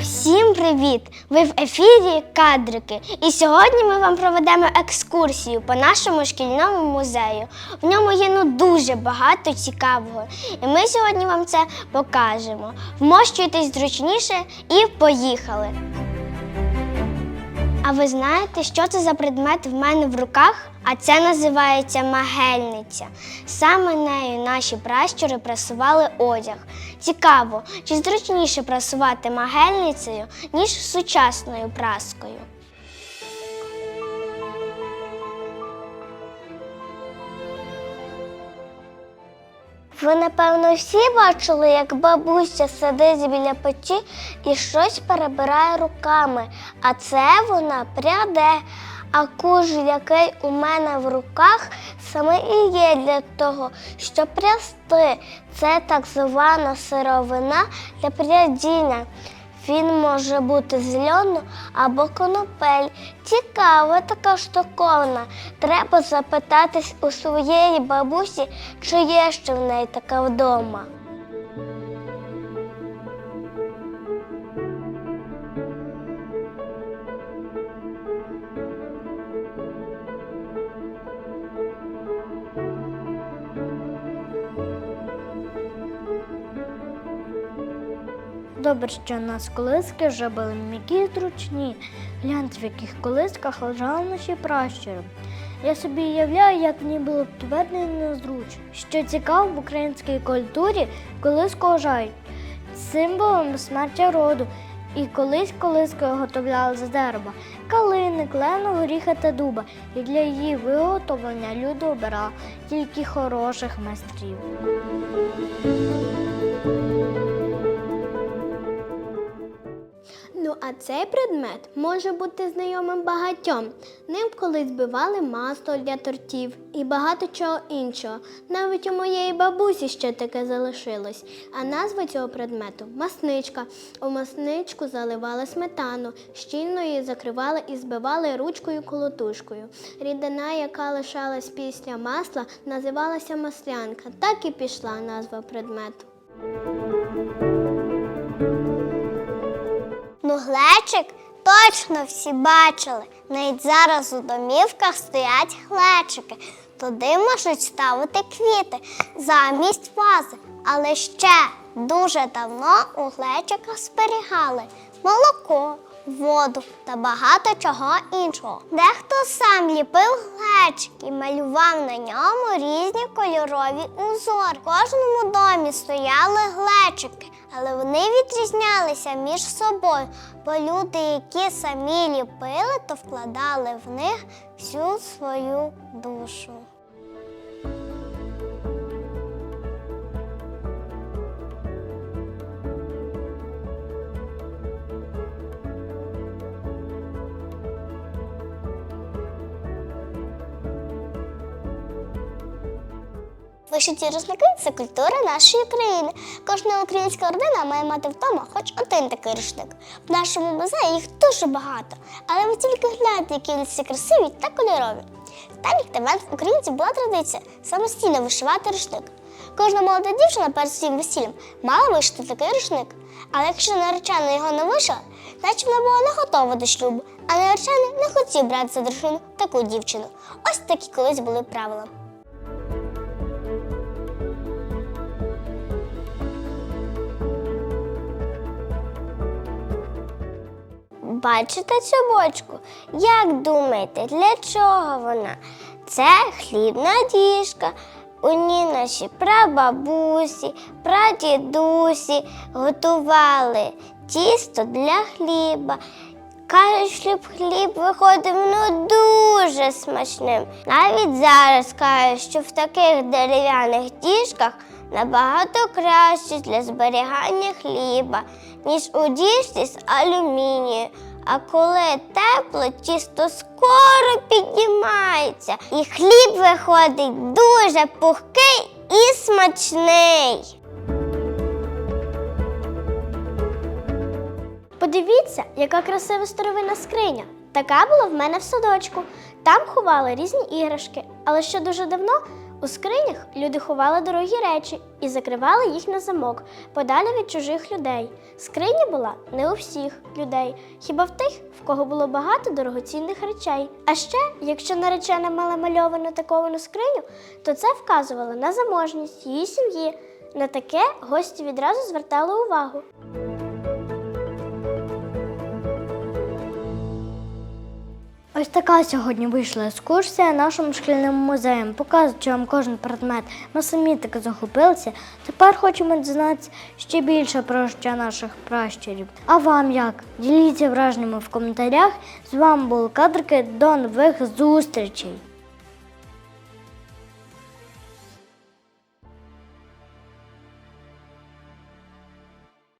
Всім привіт! Ви в ефірі Кадрики. І сьогодні ми вам проведемо екскурсію по нашому шкільному музею. В ньому є ну дуже багато цікавого. І ми сьогодні вам це покажемо. Вмощуйтесь зручніше і поїхали! А ви знаєте, що це за предмет в мене в руках? А це називається магельниця. Саме нею наші пращури прасували одяг. Цікаво, чи зручніше прасувати магельницею, ніж сучасною праскою? Ви, напевно, всі бачили, як бабуся сидить біля печі і щось перебирає руками, а це вона пряде. А куж, який у мене в руках, саме і є для того, щоб прясти. Це так звана сировина для прядіння. Він може бути з льону або конопель. Цікава така штуковина. Треба запитатись у своєї бабусі, чи є ще в неї така вдома. Добре, що у нас колиски вже були м'які і зручні. Гляньте, в яких колисках лежали наші пращури. Я собі уявляю, як мені було б твердо і незручно. Що цікаво, в українській культурі колиску вважають символом смерті роду. І колись колискою готовляли з дерева калини, клену, горіха та дуба. І для її виготовлення люди обирали тільки хороших майстрів. Ну, а цей предмет може бути знайомим багатьом. Ним колись збивали масло для тортів і багато чого іншого. Навіть у моєї бабусі ще таке залишилось. А назва цього предмету масничка. У масничку заливали сметану, щільно її закривали і збивали ручкою колотушкою. Рідина, яка лишалась після масла, називалася маслянка. Так і пішла назва предмету. Ну, глечик точно всі бачили. Навіть зараз у домівках стоять глечики. Туди можуть ставити квіти замість вази. Але ще дуже давно у глечиках зберігали молоко, воду та багато чого іншого. Дехто сам ліпив глечик і малював на ньому різні кольорові узори. В кожному домі стояли глечики, але вони відрізнялися між собою, бо люди, які самі ліпили, то вкладали в них всю свою душу. Вишиті рушники це культура нашої країни. Кожна українська родина має мати вдома хоч один такий рушник. В нашому музеї їх дуже багато, але ви тільки гляньте, які всі красиві та кольорові. Давніх давен в українців була традиція самостійно вишивати рушник. Кожна молода дівчина перед своїм весіллям мала вишити такий рушник. Але якщо наречена його не вишила, значить вона була не готова до шлюбу, а наречений не хотів брати за дружину таку дівчину. Ось такі колись були правила. Бачите цю бочку? Як думаєте, для чого вона? Це хлібна діжка. У ній наші прабабусі, прадідусі готували тісто для хліба. Кажуть, щоб хліб виходив ну дуже смачним. Навіть зараз кажуть, що в таких дерев'яних діжках набагато краще для зберігання хліба, ніж у діжці з алюмінію. А коли тепло, тісто скоро піднімається, і хліб виходить дуже пухкий і смачний. Подивіться, яка красива старовинна скриня. Така була в мене в садочку. Там ховали різні іграшки, але ще дуже давно у скринях люди ховали дорогі речі і закривали їх на замок, подалі від чужих людей. Скриня була не у всіх людей, хіба в тих, в кого було багато дорогоцінних речей. А ще, якщо наречена мала мальовану та ковану скриню, то це вказувало на заможність її сім'ї. На таке гості відразу звертали увагу. Ось така сьогодні вийшла екскурсія нашим шкільним музеєм. Показуючи вам кожен предмет. Ми самі таки захопилися. Тепер хочемо дізнатися ще більше про життя наших пращурів. А вам як? Діліться враженнями в коментарях. З вами були кадрики. До нових зустрічей!